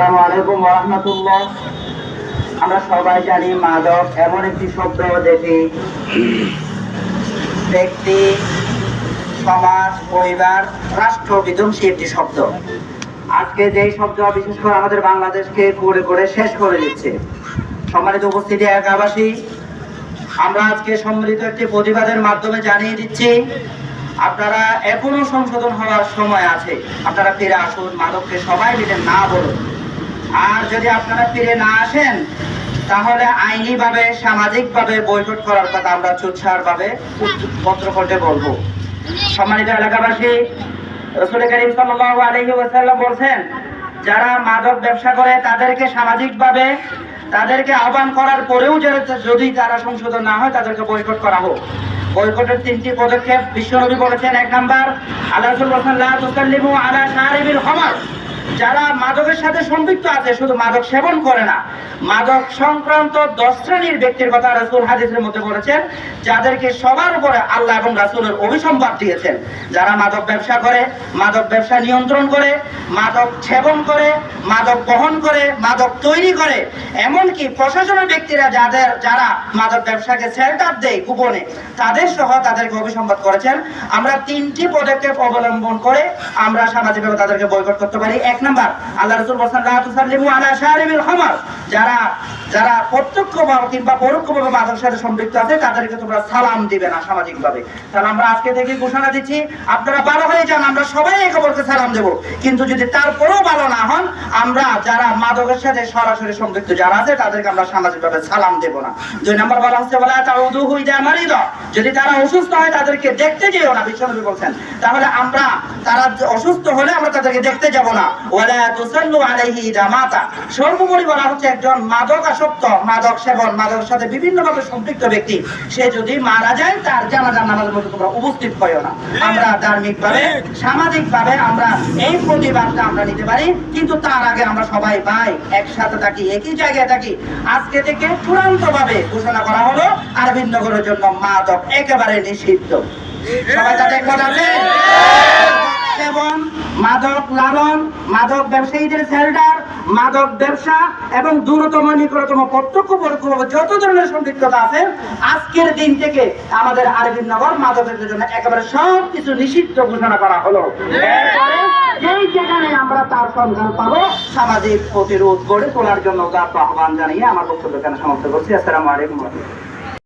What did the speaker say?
আসসালামু আলাইকুম রহমতুল্লাহ আমরা সবাই জানি মাদক এমন একটি শব্দ যেটি ব্যক্তি, সমাজ, পরিবার, রাষ্ট্র বিধ্বংসী একটি শব্দ। আজকে যেই শব্দ বিশেষ করে আমাদের বাংলাদেশকে করে করে শেষ করে দিচ্ছে। সম্মানিত উপস্থিতি এলাকাবাসী, আমরা আজকে সম্মিলিত একটি প্রতিবাদের মাধ্যমে জানিয়ে দিচ্ছি, আপনারা এখনও সংশোধন হওয়ার সময় আছে। আপনারা ফিরে আসুন, মাদককে সবাই মিলে না বলুন। আর যদি আপনারা ফিরে না আসেন, তাহলে আইনিভাবে, সামাজিকভাবে বৈঠক করার কথা আমরা চুচ্ছার ভাবে পত্র করতে বলব। সম্মানিত এলাকাবাসী, রসুল করিম সাল্লাল্লাহু আলাইহি ওয়াসাল্লাম বলছেন, যারা মাদক ব্যবসা করে, তাদেরকে সামাজিকভাবে, তাদেরকে আহ্বান করার পরেও যদি তারা সংশোধন না হয়, তাদেরকে বয়কট করা হোক। বয়কটের তিনটি পদক্ষেপ, বিশ্বনবী বলেছেন, এক নাম্বার, আল্লাহ রাসূল আলা শারিবিল খামার। যারা মাদকের সাথে সম্পৃক্ত আছে, শুধু মাদক সেবন করে না, মাদক সংক্রান্ত দশ শ্রেণির ব্যক্তির কথা রাসূল হাদিসের মধ্যে বলেছেন, যাদেরকে সবার উপরে আল্লাহ এবং রাসূলের অভিসম্পাদ দিয়েছেন। যারা মাদক ব্যবসা করে, মাদক ব্যবসা নিয়ন্ত্রণ করে, মাদক সেবন করে, মাদক বহন করে, মাদক তৈরি করে, এমনকি প্রশাসনের ব্যক্তিরা যাদের, যারা মাদক ব্যবসাকে সেল্টার দেয় গোপনে, তাদের সহ তাদেরকে অভিসম্পাদ করেছেন। আমরা তিনটি পদক্ষেপ অবলম্বন করে আমরা সামাজিকভাবে তাদেরকে বয়কট করতে পারি। এক নাম্বার আল্লাহ রসুল বলছেন লা তুসাল্লিমু আলা শারিবিল খামার। যারা যারা প্রত্যক্ষভাবে কিংবা পরোক্ষভাবে মাদকের সাথে সম্পৃক্ত আছে, তাদেরকে তোমরা সালাম দিবে না সামাজিকভাবে। তাহলে আমরা আজকে থেকে ঘোষণা দিচ্ছি, আপনারা ভালো হয়ে যান, আমরা সবাই একে অপরকে সালাম দেব। কিন্তু যদি তারপরেও ভালো না হন, আমরা যারা মাদকের সাথে সরাসরি সম্পৃক্ত যারা আছে, তাদেরকে আমরা সামাজিকভাবে সালাম দেব না। দুই নম্বর বলা হচ্ছে বলা তাউদু হুই যা মারিদ। যদি তারা অসুস্থ হয়, তাদেরকে দেখতে যেও না, বিশ্বনবী বলছেন। তাহলে আমরা, তারা অসুস্থ হলে আমরা তাদেরকে দেখতে যাব না। ওয়ালা তুসাল্লু আলাইহি জামাতা সর্বোপরি বলা হচ্ছে একজন মাদক আসক্ত মাদক সেবন মাদকের সাথে বিভিন্ন ভাবে সম্পৃক্ত ব্যক্তি সে যদি মারা যায় তার জানাজার নামাজের মধ্যে তোমরা উপস্থিত হইও না। আমরা ধার্মিক ভাবে সামাজিক ভাবে আমরা এই প্রতিবাদটা আমরা নিতে পারি কিন্তু তার আগে আমরা সবাই ভাই একসাথে থাকি একই জায়গায় থাকি। আজকে থেকে চূড়ান্ত ভাবে ঘোষণা করা হলো আরবিন্দ নগরের জন্য মাদক একেবারে নিষিদ্ধ। সবাই তাতে একমত আছে? সেবন মাদক লালন মাদক ব্যবসায়ীদের সেল্টার মাদক ব্যবসা এবং দূরতম নিকটতম প্রত্যক্ষ পরোক্ষভাবে যত ধরনের সম্পৃক্ততা আছে আজকের দিন থেকে আমাদের আরবিন নগর মাদকের জন্য একেবারে সব কিছু নিষিদ্ধ ঘোষণা করা হলো। যেই যেখানে আমরা তার সন্ধান পাবো সামাজিক প্রতিরোধ গড়ে তোলার জন্য তার আহ্বান জানিয়ে আমার বক্তব্য এখানে সমাপ্ত করছি। আসসালামু আলাইকুম।